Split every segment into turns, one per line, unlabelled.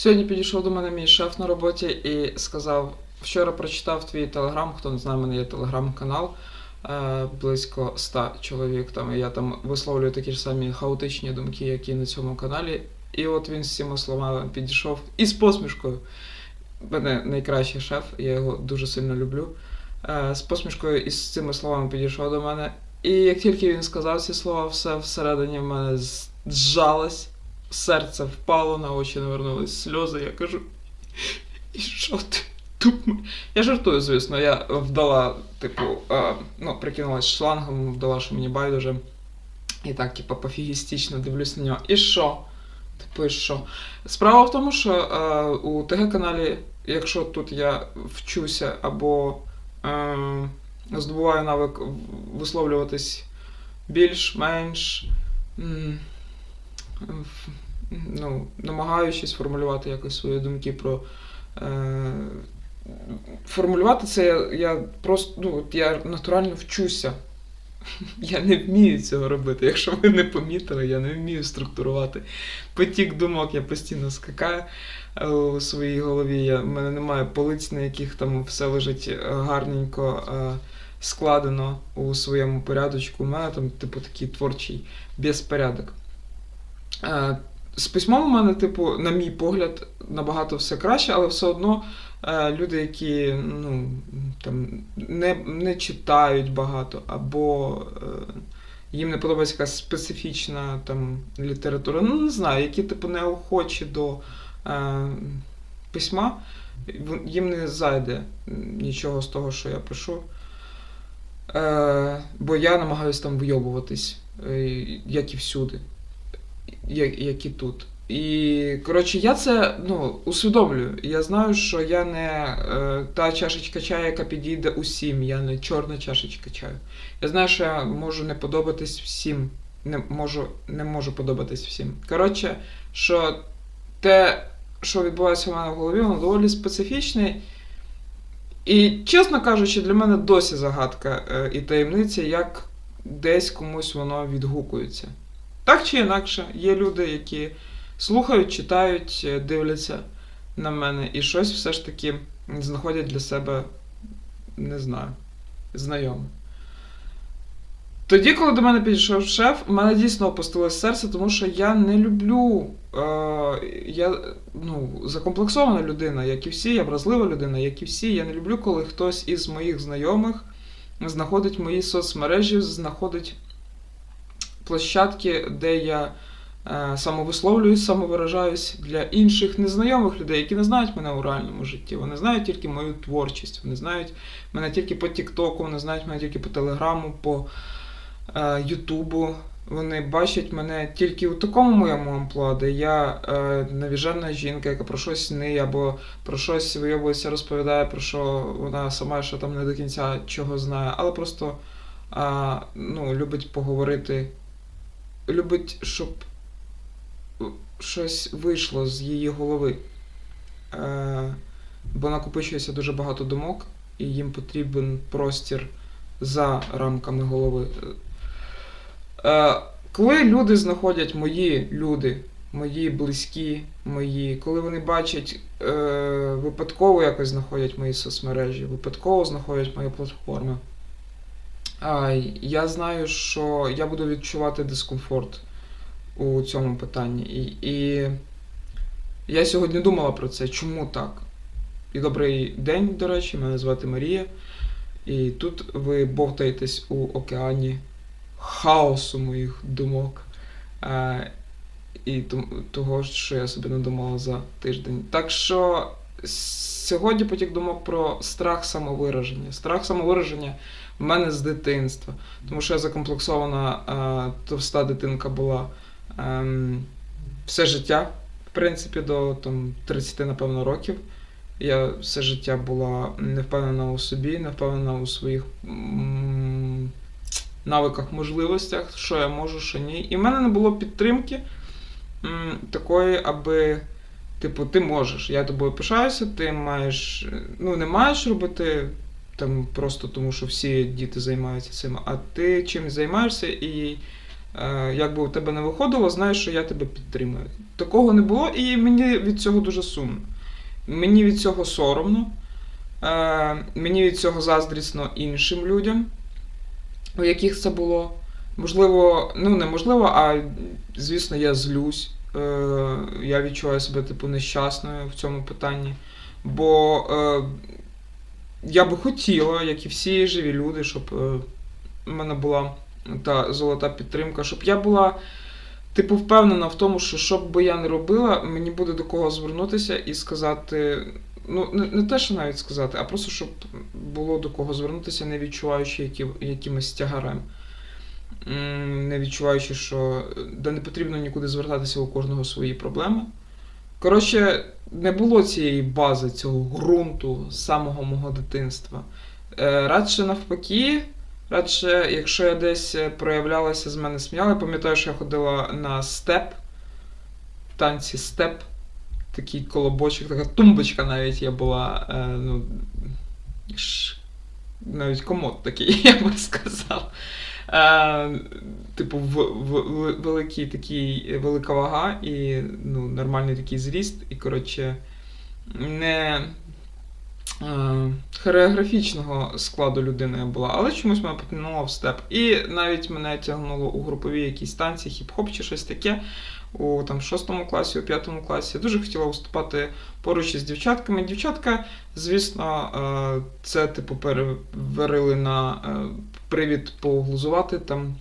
Сьогодні підійшов до мене мій шеф на роботі і сказав: вчора прочитав твій телеграм, хто не знає, в мене є телеграм-канал. е, Близько 100 чоловік там, і я там висловлюю такі ж самі хаотичні думки, які на цьому каналі. І от він з цими словами підійшов і з посмішкою. Мене найкращий шеф, я його дуже сильно люблю. Е, З посмішкою і з цими словами підійшов до мене. І як тільки він сказав ці слова, все всередині в мене зжалось, серце впало, на очі навернулись сльози. Я кажу, і що ти? Я жартую, звісно, я вдала, типу, е, ну, прикинулась шлангом, вдала, що мені байдуже. І так, типу, пофігістично дивлюсь на нього. І що? Типу, і що? Справа в тому, що е, у ТГ-каналі, якщо тут я вчуся або е, здобуваю навик висловлюватись більш-менш. Ну, намагаючись формулювати якось свої думки про. Е, формулювати це я, я просто ну, я натурально вчуся. Я не вмію цього робити. Якщо ви не помітили, я не вмію структурувати потік думок, я постійно скакаю е, у своїй голові. Я, в мене немає полиць, на яких там все лежить гарненько е, складено у своєму порядочку. У мене там, типу, такий творчий безпорядок. Е, з письмом у мене, типу, на мій погляд, набагато все краще, але все одно е, люди, які ну, там, не, не читають багато, або е, їм не подобається якась специфічна там, література, ну не знаю, які типу неохочі до е, письма, їм не зайде нічого з того, що я пишу. Е, бо я намагаюся там вийобуватись, е, як і всюди, як, як і тут. І, коротше, я це ну, усвідомлюю. Я знаю, що я не е, та чашечка чаю, яка підійде усім, я не чорна чашечка чаю. Я знаю, що я можу не подобатись всім. Не можу, не можу подобатись всім. Коротше, що те, що відбувається в мене в голові, воно доволі специфічне. І, чесно кажучи, для мене досі загадка е, і таємниця, як десь комусь воно відгукується. Так чи інакше, є люди, які слухають, читають, е, дивляться на мене і щось все ж таки знаходять для себе, не знаю, знайоме. Тоді, коли до мене підійшов шеф, в мене дійсно опустилось серце, тому що я не люблю. Е, я ну, закомплексована людина, як і всі, я вразлива людина, як і всі. Я не люблю, коли хтось із моїх знайомих знаходить мої соцмережі, знаходить площадки, де я е, самовисловлююсь, самовиражаюсь для інших незнайомих людей, які не знають мене у реальному житті. Вони знають тільки мою творчість, вони знають мене тільки по Тіктоку, вони знають мене тільки по Телеграму, по е, Ютубу. Вони бачать мене тільки у такому моєму амплуа, де я е, навіжена жінка, яка про щось ниє, або про щось виявилося, розповідає, про що вона сама ще там не до кінця чого знає, але просто е, ну, любить поговорити, любить, щоб щось вийшло з її голови. Е, бо накопичується дуже багато думок, і їм потрібен простір за рамками голови. Е, коли люди знаходять мої люди, мої близькі, мої, коли вони бачать, е, випадково якось знаходять мої соцмережі, випадково знаходять мої платформи, а, я знаю, що я буду відчувати дискомфорт у цьому питанні. І, і я сьогодні думала про це, чому так. І добрий день, до речі, мене звати Марія. І тут ви бовтаєтесь у океані хаосу моїх думок. Е, і того, що я собі надумала за тиждень. Так що сьогодні потік думок про страх самовираження. Страх самовираження в мене з дитинства. Тому що я закомплексована е, товста дитинка була ем, все життя, в принципі, до там, 30, напевно, років. Я все життя була не впевнена у собі, не впевнена у своїх навиках, можливостях, що я можу, що ні. І в мене не було підтримки такої, аби, типу, ти можеш, я тобою пишаюся, ти маєш, е, ну, не маєш робити там просто тому, що всі діти займаються цим, а ти чимось займаєшся і Е, як у тебе не виходило, знаєш, що я тебе підтримую. Такого не було, і мені від цього дуже сумно. Мені від цього соромно, е, мені від цього заздрісно іншим людям, у яких це було. Можливо, ну неможливо, а звісно, я злюсь. Е, я відчуваю себе типу нещасною в цьому питанні. Бо е, я би хотіла, як і всі живі люди, щоб е, в мене була та золота підтримка, щоб я була, типу, впевнена в тому, що що б я не робила, мені буде до кого звернутися і сказати. Ну, не, не те, що навіть сказати, а просто щоб було до кого звернутися, не відчуваючи які, якимось тягарем. Не відчуваючи, що де не потрібно нікуди звертатися у кожного свої проблеми. Коротше, не було цієї бази, цього ґрунту з самого мого дитинства. Е, радше навпаки, радше, якщо я десь е, проявлялася, з мене сміяли, пам'ятаю, що я ходила на степ, танці степ, такий колобочок, така тумбочка навіть я була. Е, ну, навіть комод такий, я би сказав. Е, типу, в, в, великий такий, велика вага і ну, нормальний такий зріст, і, коротше, не е, хореографічного складу людини я була, але чомусь мене потягнуло в степ. І навіть мене тягнуло у групові якісь танці, хіп-хоп чи щось таке. У там, шостому класі, у п'ятому класі. Дуже хотіла виступати поруч із дівчатками. Дівчатка, звісно, е, це типу переварили на е, привід поглузувати там.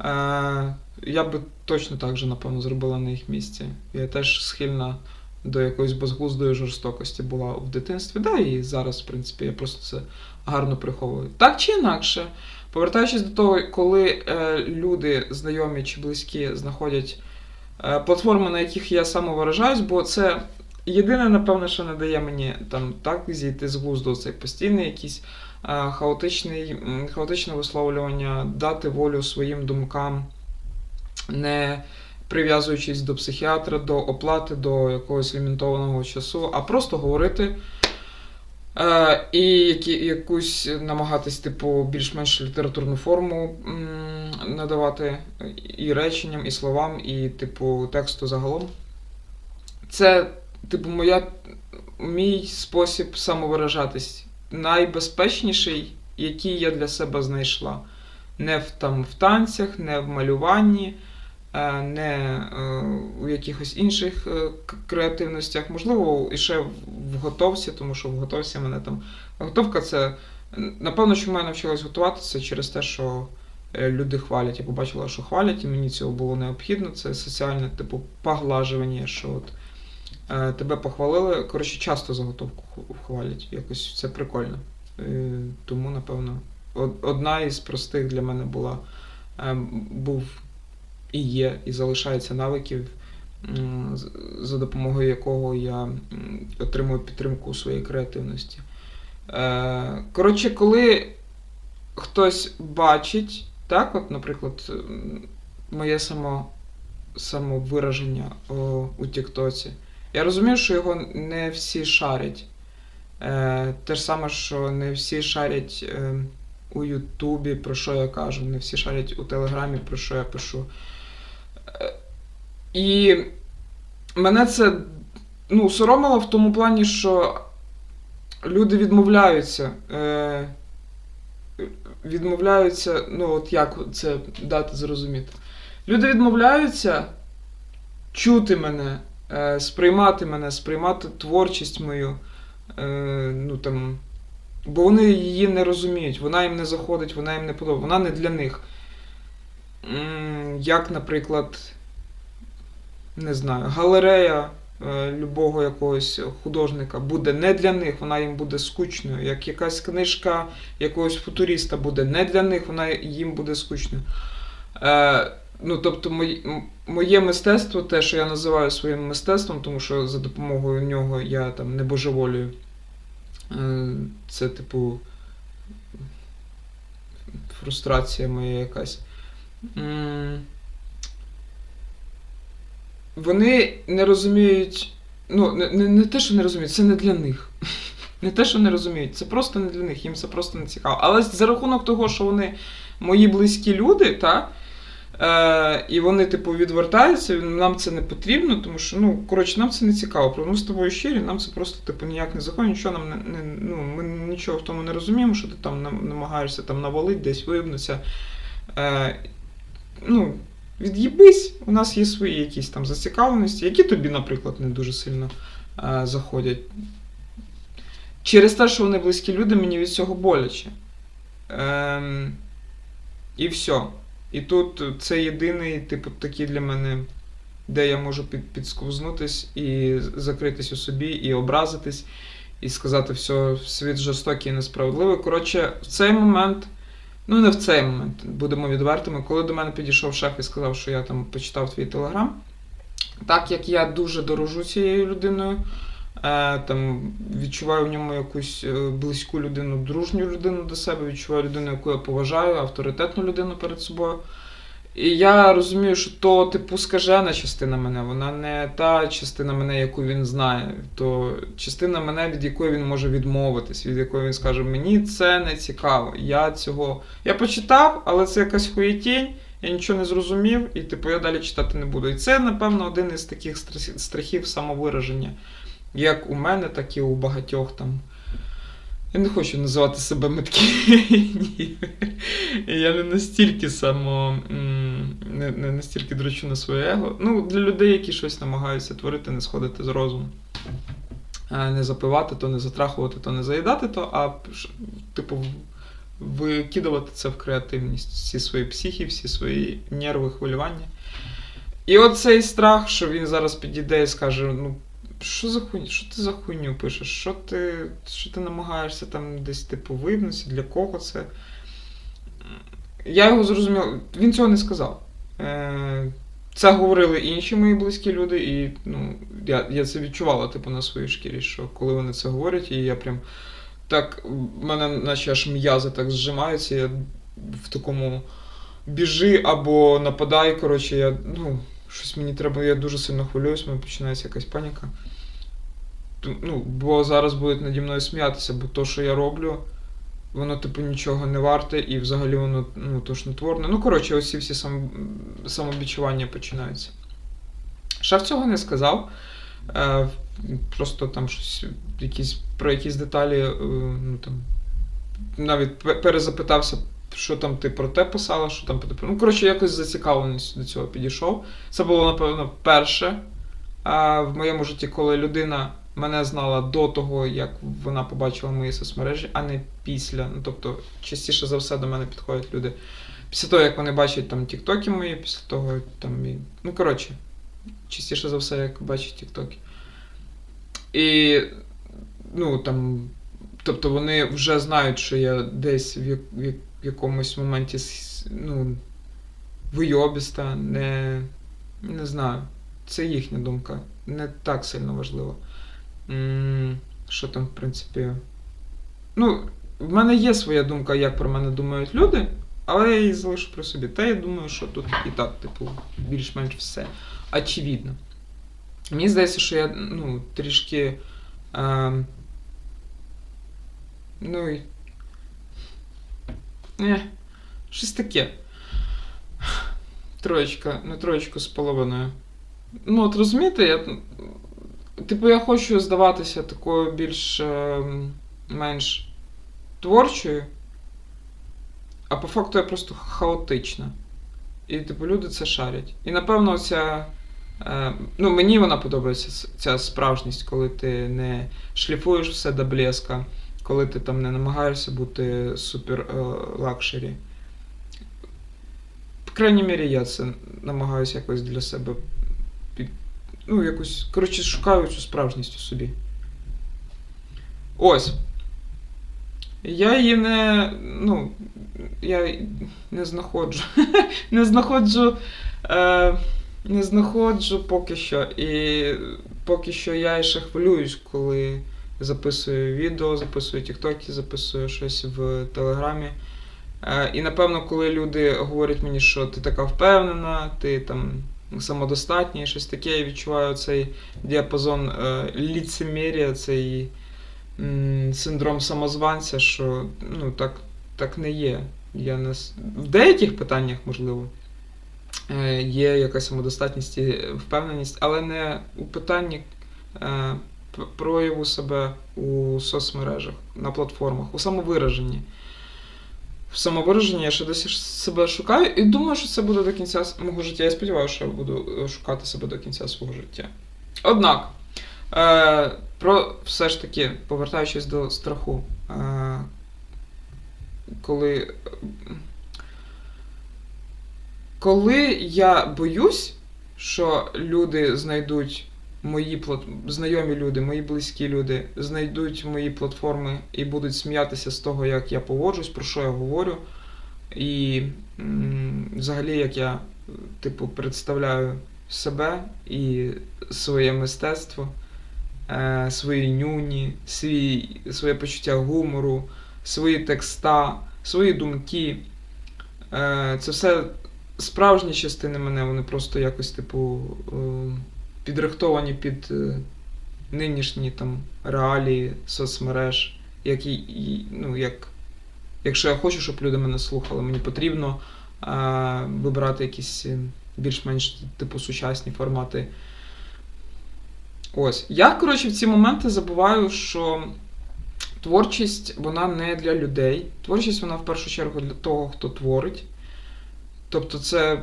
Е, я би точно так же, напевно, зробила на їх місці. Я теж схильна до якоїсь безглуздої жорстокості була в дитинстві. Да, і зараз, в принципі, я просто це гарно приховую. Так чи інакше, повертаючись до того, коли люди, знайомі чи близькі, знаходять платформи, на яких я самовиражаюсь, бо це єдине, напевно, що не дає мені там так зійти з глузду, цей постійний якийсь е, хаотичний, хаотичне висловлювання, дати волю своїм думкам, не прив'язуючись до психіатра, до оплати, до якогось лімітованого часу, а просто говорити. Е, і які, якусь намагатись, типу, більш-менш літературну форму м, надавати і реченням, і словам, і, типу, тексту загалом. Це, типу, моя, мій спосіб самовиражатись. Найбезпечніший, який я для себе знайшла. Не в, там, в танцях, не в малюванні, не е, у якихось інших е, креативностях. Можливо, і ще в- готовці, тому що в готовці мене там. Готовка це. Напевно, що мене навчилась готуватися через те, що е, люди хвалять. Я побачила, що хвалять, і мені цього було необхідно. Це соціальне, типу, поглажування, що от тебе похвалили. Коротше, часто заготовку хвалять. Якось це прикольно. Тому, напевно, одна із простих для мене була е, був і є, і залишається навиків, за допомогою якого я отримую підтримку у своїй креативності. Е, Коротше, коли хтось бачить, так, от, наприклад, моє само, самовираження у Тіктоці, я розумію, що його не всі шарять. Е, те ж саме, що не всі шарять е, у Ютубі, про що я кажу, не всі шарять у Телеграмі, про що я пишу. І мене це ну, соромило в тому плані, що люди відмовляються. Е, відмовляються, ну от як це дати зрозуміти. Люди відмовляються чути мене, е, сприймати мене, сприймати творчість мою. Е, ну, там, бо вони її не розуміють, вона їм не заходить, вона їм не подобається, вона не для них. Як, наприклад, не знаю, галерея е, любого якогось художника буде не для них, вона їм буде скучною. Як якась книжка якогось футуриста буде не для них, вона їм буде скучною. Е, ну, тобто, моє, моє мистецтво, те, що я називаю своїм мистецтвом, тому що за допомогою нього я там не божеволюю. Е, це, типу, фрустрація моя якась. Вони не розуміють. Ну, не, не, не те, що не розуміють, це не для них. Не те, що не розуміють, це просто не для них, їм це просто не цікаво. Але за рахунок того, що вони мої близькі люди, та, Е, і вони, типу, відвертаються, нам це не потрібно, тому що, ну, коротше, нам це не цікаво. Просто Ми з тобою щирі, нам це просто, типу, ніяк не заходить, нічого нам не, не ну, ми нічого в тому не розуміємо, що ти там намагаєшся там навалити, десь виявнутися. Е, ну, від'їбись, у нас є свої якісь там зацікавленості, які тобі, наприклад, не дуже сильно е, заходять. Через те, що вони близькі люди, мені від цього боляче. Ем, і все. І тут це єдиний, типу, такий для мене, де я можу під, підсковзнутись і закритись у собі, і образитись, і сказати, все, світ жорстокий і несправедливий. Коротше, в цей момент, ну не в цей момент, будемо відвертими, коли до мене підійшов шеф і сказав, що я там почитав твій телеграм. Так як я дуже дорожу цією людиною, е, там відчуваю в ньому якусь е, близьку людину, дружню людину до себе, відчуваю людину, яку я поважаю, авторитетну людину перед собою. І я розумію, що то, типу, скажена частина мене, вона не та частина мене, яку він знає, то частина мене, від якої він може відмовитись, від якої він скаже, мені це не цікаво. Я цього. Я почитав, але це якась хуєтінь, я нічого не зрозумів, і типу я далі читати не буду. І це, напевно, один із таких страхів самовираження, як у мене, так і у багатьох там. Я не хочу називати себе меткий. Я не настільки само. Не, не настільки дрочу на своє его. Ну, для людей, які щось намагаються творити, не сходити з розуму. Не запивати, то не затрахувати, то не заїдати, то, а типу, викидувати це в креативність. Всі свої психі, всі свої нерви, хвилювання. І оцей страх, що він зараз підійде і скаже: ну, що за хуйня? Що ти за хуйню пишеш? Що ти, що ти намагаєшся там десь типу вибнутися? Для кого це? Я його зрозумів, він цього не сказав. Е, Це говорили інші мої близькі люди, і ну, я, я це відчувала типу, на своїй шкірі, що коли вони це говорять, і я прям так, в мене наче аж м'язи так зжимаються, я в такому біжи або нападай, коротше, я, ну, щось мені треба, я дуже сильно хвилююсь, мене починається якась паніка. Ну, бо зараз будуть наді мною сміятися, бо то, що я роблю, воно, типу, нічого не варте, і взагалі воно ну, тошнотворне. Ну, коротше, ось ці всі сам, самобічування починаються. Шеф цього не сказав. Е, просто там щось, якісь, про якісь деталі, е, ну там, навіть перезапитався, що там ти про те писала, що там. Ну, коротше, якось зацікавленість до цього підійшов. Це було, напевно, перше а, в моєму житті, коли людина мене знала до того, як вона побачила мої соцмережі, а не після. Ну, тобто, частіше за все до мене підходять люди. Після того, як вони бачать там тіктоки мої, після того, там і. Ну, коротше, частіше за все, як бачать тіктоки. І, ну, там, тобто вони вже знають, що я десь в, в якомусь моменті ну, вийобіста, не, не знаю. Це їхня думка. Не так сильно важливо. Що там, в принципі. Ну, в мене є своя думка, як про мене думають люди, але я її залишу при собі. Та я думаю, що тут і так, типу, більш-менш все очевидно. Мені здається, що я ну, трішки. Е, ну Не, щось таке. Троєчка, не троєчку з половиною. Ну, от розумієте, я. Типу, я хочу здаватися такою більш е, менш творчою, а по факту я просто хаотична. І, типу, люди це шарять. І напевно, ця. Е, ну, мені вона подобається ця справжність, коли ти не шліфуєш все до блеска, коли ти там не намагаєшся бути супер е, лакшері. По крайній мірі, я це намагаюся якось для себе. Ну, якось. Коротше, шукаю цю справжність у собі. Ось. Я її не. Ну, я не знаходжу. не знаходжу. Е, не знаходжу поки що. І поки що я ще хвилююсь, коли записую відео, записую тіктоки, записую щось в Телеграмі. Е, і напевно, коли люди говорять мені, що ти така впевнена, ти там самодостатня і щось таке, я відчуваю цей діапазон е, ліцемірія, цей синдром самозванця, що ну, так, так не є. Я не... В деяких питаннях можливо. е, є якась самодостатність і впевненість, але не у питанні прояву себе у соцмережах, на платформах, у самовираженні. В самовираженні я ще досі себе шукаю і думаю, що це буде до кінця мого життя. Я сподіваюся, що я буду е, шукати себе до кінця свого життя. Однак, е, про все ж таки, повертаючись до страху, е, коли. е, Коли я боюсь, що люди знайдуть мої знайомі люди, мої близькі люди знайдуть мої платформи і будуть сміятися з того, як я поводжусь, про що я говорю, і взагалі як я, типу, представляю себе і своє мистецтво, е, свої нюні, свій, своє почуття гумору, свої текста, свої думки. Е, це все справжні частини мене, вони просто якось, типу, е, підрихтовані під е, нинішні там реалії соцмереж, які, і, ну, як, якщо я хочу, щоб люди мене слухали, мені потрібно е, вибирати якісь е, більш-менш типу сучасні формати. Ось. Я, коротше, в ці моменти забуваю, що творчість вона не для людей. Творчість вона в першу чергу для того, хто творить. Тобто, це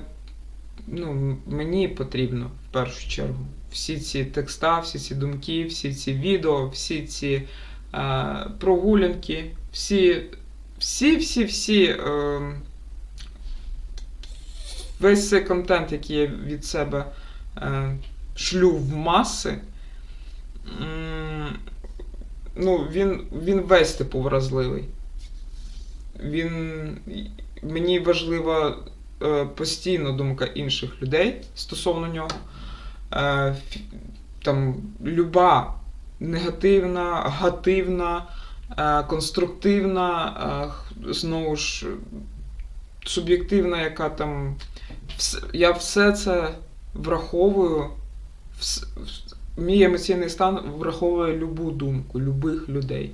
ну, мені потрібно першу чергу. Всі ці текста, всі ці думки, всі ці відео, всі ці е, прогулянки, всі, всі, всі, всі. Е, весь цей контент, який я від себе е, шлю в маси, ну, він, він весь типу вразливий. Він. Мені важлива е, постійно думка інших людей стосовно нього. Е, там, люба негативна, гативна, е, конструктивна, е, знову ж суб'єктивна, яка там. Я все це враховую. Мій емоційний стан враховує любу думку, любих людей.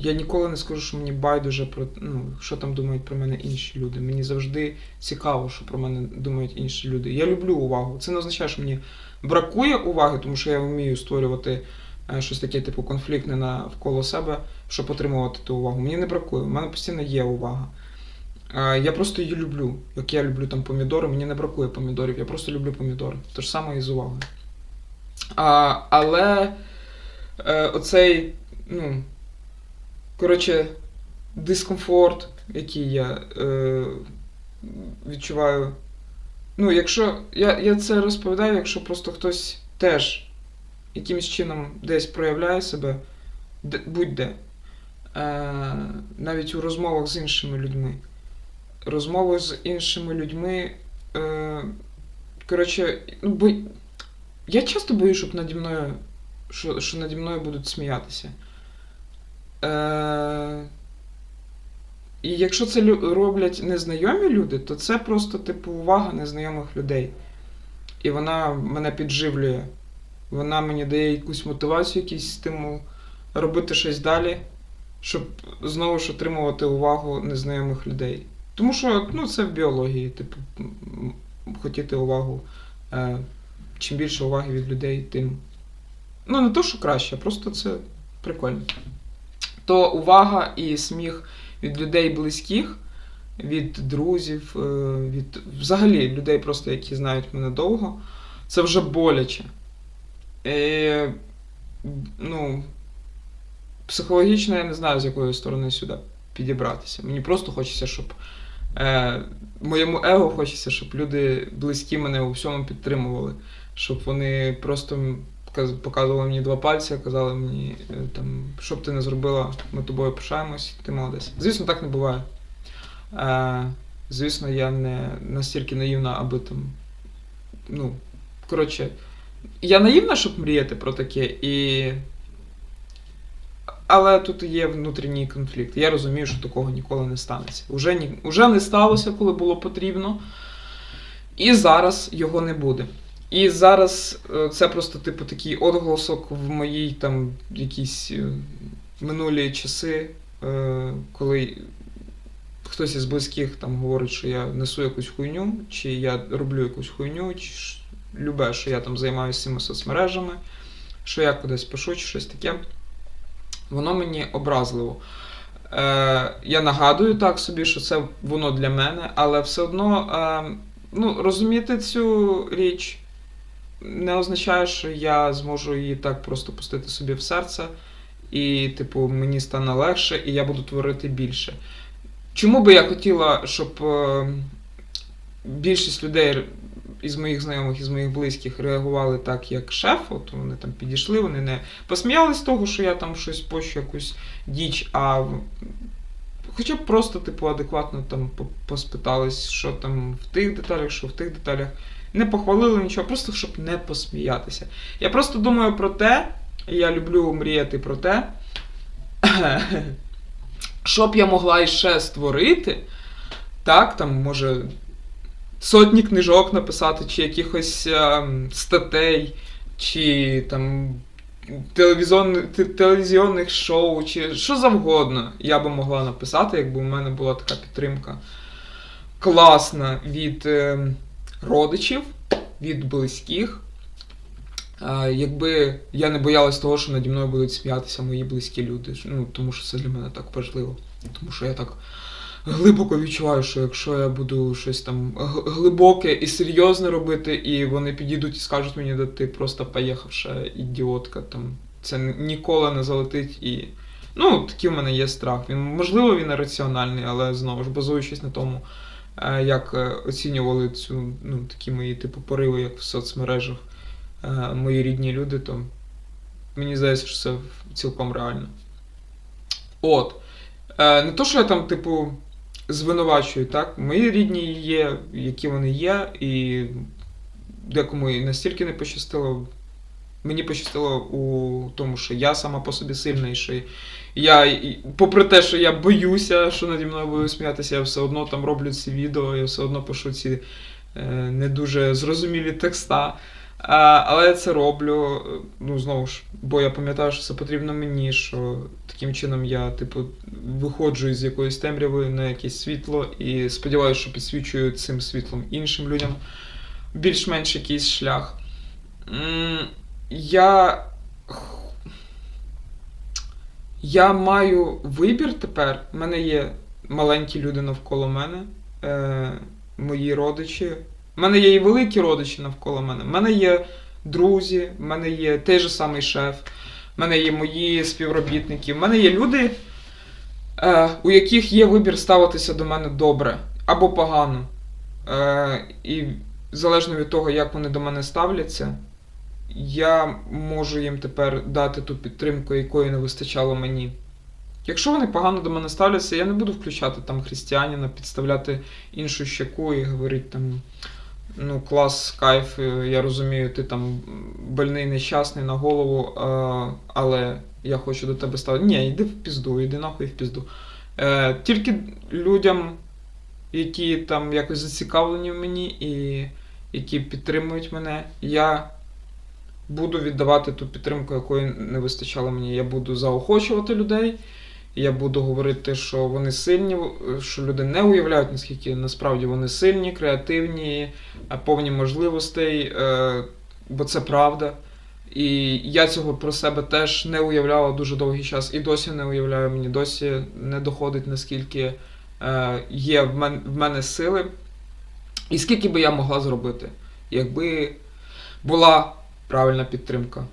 Я ніколи не скажу, що мені байдуже про ну, що там думають про мене інші люди. Мені завжди цікаво, що про мене думають інші люди. Я люблю увагу. Це не означає, що мені бракує уваги, тому що я вмію створювати е, щось таке, типу, конфліктне навколо себе, щоб отримувати ту увагу. Мені не бракує, у мене постійно є увага. Е, Я просто її люблю. Як я люблю там помідори, мені не бракує помідорів, я просто люблю помідори. Те ж саме і з увагою. А, але е, оцей, ну, коротше, дискомфорт, який я е, відчуваю. Ну, якщо. Я, я це розповідаю, якщо просто хтось теж якимось чином десь проявляє себе, де, будь-де. Е, навіть у розмовах з іншими людьми. Розмови з іншими людьми. Е, коротше, ну, бо я часто боюсь, щоб наді мною, що, що наді мною будуть сміятися. Е, і якщо це роблять незнайомі люди, то це просто типу увага незнайомих людей. І вона мене підживлює. Вона мені дає якусь мотивацію, якийсь стимул робити щось далі, щоб знову ж отримувати увагу незнайомих людей. Тому що ну, це в біології, типу, хотіти увагу. Е, чим більше уваги від людей, тим. Ну, не то, що краще, просто це прикольно. То увага і сміх від людей близьких, від друзів, е, від взагалі людей, просто, які знають мене довго, це вже боляче. Е, ну, психологічно я не знаю, з якої сторони сюди підібратися. Мені просто хочеться, щоб. Е, моєму его хочеться, щоб люди близькі мене у всьому підтримували. Щоб вони просто показували мені два пальці, казали мені, е, там, що б ти не зробила, ми тобою пишаємось, ти молодець. Звісно, так не буває. Е, звісно, я не настільки наївна, аби там. Ну, коротше, я наївна, щоб мріяти про таке, і. Але тут є внутрішній конфлікт. Я розумію, що такого ніколи не станеться. Уже, ні, уже не сталося, коли було потрібно. І зараз його не буде. І зараз е, це просто, типу, такий отголосок в моїй там якісь е, минулі часи, е, коли хтось із близьких там говорить, що я несу якусь хуйню, чи я роблю якусь хуйню, чи любе, що я там займаюся цими соцмережами, що я кудись пишу, чи щось таке. Воно мені образливо. Е, я нагадую так собі, що це воно для мене, але все одно е, ну, розуміти цю річ не означає, що я зможу її так просто пустити собі в серце, і, типу, мені стане легше, і я буду творити більше. Чому би я хотіла, щоб е, більшість людей із моїх знайомих, із моїх близьких реагували так, як шеф, от вони там підійшли, вони не посміялись того, що я там щось пощу, якусь діч, а хоча б просто, типу, адекватно там поспитались, що там в тих деталях, що в тих деталях. Не похвалили нічого, просто щоб не посміятися. Я просто думаю про те, я люблю мріяти про те, що б я могла іще створити, так, там, може, сотні книжок написати, чи якихось ем, статей, чи там телевізійних, те- шоу, чи що завгодно я би могла написати, якби у мене була така підтримка класна від ем, родичів, від близьких. Якби я не боялась того, що наді мною будуть сміятися мої близькі люди. Ну, тому що це для мене так важливо. Тому що я так глибоко відчуваю, що якщо я буду щось там глибоке і серйозне робити, і вони підійдуть і скажуть мені, да ти просто поїхавша ідіотка, там це ніколи не залетить і. Ну, такий в мене є страх. Він, можливо, він раціональний, але знову ж базуючись на тому, як е, оцінювали цю, ну, такі мої типу пориви, як в соцмережах е, мої рідні люди, то мені здається, що це цілком реально. От. Е, не то, що я там, типу, звинувачую, так? Мої рідні є, які вони є, і декому і настільки не пощастило. Мені пощастило у тому, що я сама по собі сильна, і що я, попри те, що я боюся, що наді мною будуть сміятися, я все одно там роблю ці відео, я все одно пишу ці е, не дуже зрозумілі текста. А, але я це роблю, ну знову ж, бо я пам'ятаю, що це потрібно мені, що таким чином я, типу, виходжу із якоїсь темряви на якесь світло і сподіваюся, що підсвічую цим світлом іншим людям більш-менш якийсь шлях. Я. Я маю вибір тепер. У мене є маленькі люди навколо мене, е, мої родичі. У мене є і великі родичі навколо мене. У мене є друзі, в мене є той же самий шеф, в мене є мої співробітники. В мене є люди, е, у яких є вибір ставитися до мене добре або погано. Е, і залежно від того, як вони до мене ставляться, я можу їм тепер дати ту підтримку, якої не вистачало мені. Якщо вони погано до мене ставляться, я не буду включати там християнина, підставляти іншу щеку і говорити там. Ну, клас, кайф, е, я розумію, ти там больний, нещасний на голову, е, але я хочу до тебе ставити. Ні, йди в пізду, йди нахуй в пізду. Е, тільки людям, які там якось зацікавлені в мені і які підтримують мене, я буду віддавати ту підтримку, якої не вистачало мені. Я буду заохочувати людей. Я буду говорити, що вони сильні, що люди не уявляють, наскільки насправді вони сильні, креативні, е, повні можливостей, е, бо це правда. І я цього про себе теж не уявляла дуже довгий час і досі не уявляю. Мені досі не доходить, наскільки е, є в мен- в мене сили, і скільки би я могла зробити, якби була правильна підтримка.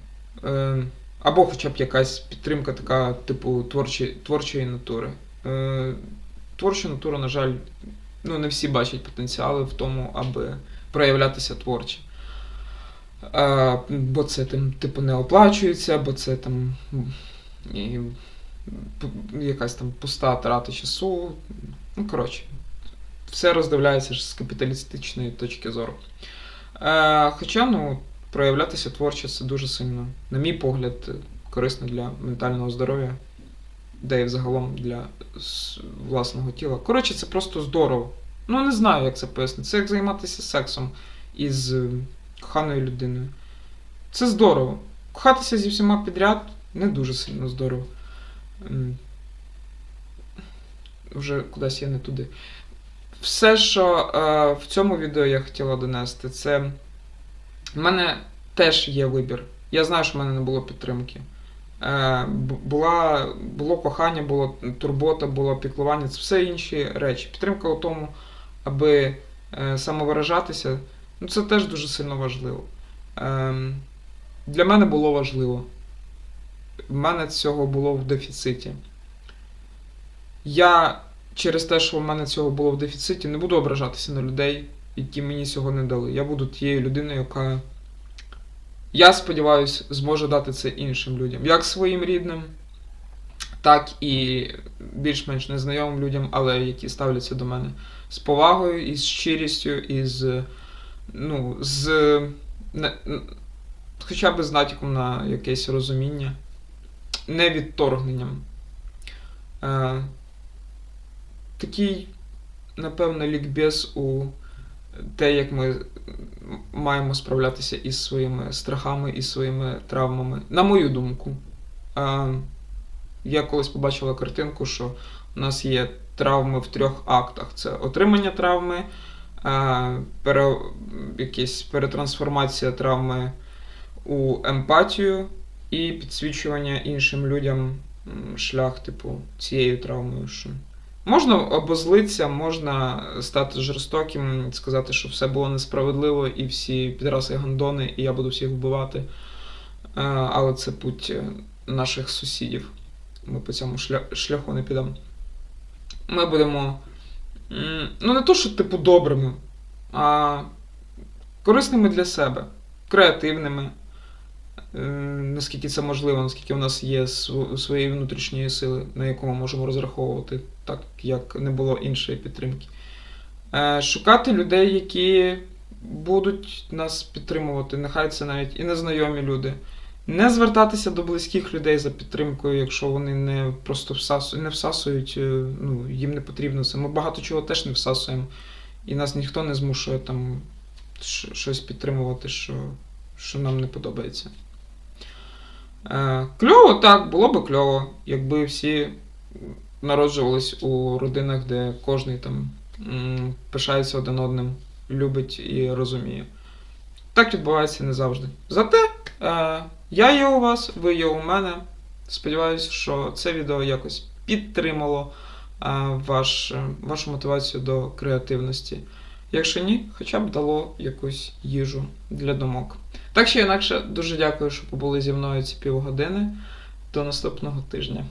Е, або хоча б якась підтримка така, типу, творчі, творчої натури. Е, творча натура, на жаль, ну, не всі бачать потенціали в тому, аби проявлятися творче. Е, бо це там, типу, не оплачується, бо це там і, якась там пуста трата часу. Ну, коротше, все роздивляється ж з капіталістичної точки зору. Е, хоча, ну, проявлятися творчо це дуже сильно, на мій погляд, корисно для ментального здоров'я, де і взагалом для власного тіла. Коротше, це просто здорово. Ну, не знаю, як це пояснити. Це як займатися сексом із е, коханою людиною. Це здорово. Кохатися зі всіма підряд не дуже сильно здорово. Вже кудись я не туди. Все, що е, в цьому відео я хотіла донести, це в мене теж є вибір. Я знаю, що в мене не було підтримки. Е, була, було кохання, було турбота, було піклування, це все інші речі. Підтримка у тому, аби е, самовиражатися, ну це теж дуже сильно важливо. Ем, для мене було важливо. В мене цього було в дефіциті. Я через те, що в мене цього було в дефіциті, не буду ображатися на людей, які мені цього не дали. Я буду тією людиною, яка, я сподіваюся, зможе дати це іншим людям. Як своїм рідним, так і більш-менш незнайомим людям, але які ставляться до мене з повагою і з щирістю, і з. Ну, з. Не, хоча б з натяком на якесь розуміння, не відторгненням. Е, такий, напевно, лікбез у те, як ми маємо справлятися із своїми страхами і своїми травмами. На мою думку. Е, я колись побачила картинку, що у нас є травми в трьох актах: це отримання травми, е, пере, якась перетрансформація травми у емпатію і підсвічування іншим людям шлях, типу, цією травмою. Що можна обозлитися, можна стати жорстоким, сказати, що все було несправедливо, і всі підраси гандони, і я буду всіх вбивати. Е, Але це путь е, наших сусідів. Ми по цьому шляху не підемо. Ми будемо. Ну, не то, що, типу, добрими, а корисними для себе, креативними, наскільки це можливо, наскільки в нас є св- своєї внутрішньої сили, на яку ми можемо розраховувати, так як не було іншої підтримки. Е, Шукати людей, які будуть нас підтримувати, нехай це навіть і незнайомі люди. Не звертатися до близьких людей за підтримкою, якщо вони не просто всасують, не всасують, е, ну, їм не потрібно це. Ми багато чого теж не всасуємо, і нас ніхто не змушує там щось підтримувати, що, що нам не подобається. Е, кльово, так, було би кльово, якби всі народжувались у родинах, де кожен там пишається один одним, любить і розуміє. Так відбувається не завжди. Зате е, я є у вас, ви є у мене. Сподіваюсь, що це відео якось підтримало е, ваш, вашу мотивацію до креативності. Якщо ні, хоча б дало якусь їжу для думок. Так чи інакше, дуже дякую, що побули зі мною ці півгодини. До наступного тижня.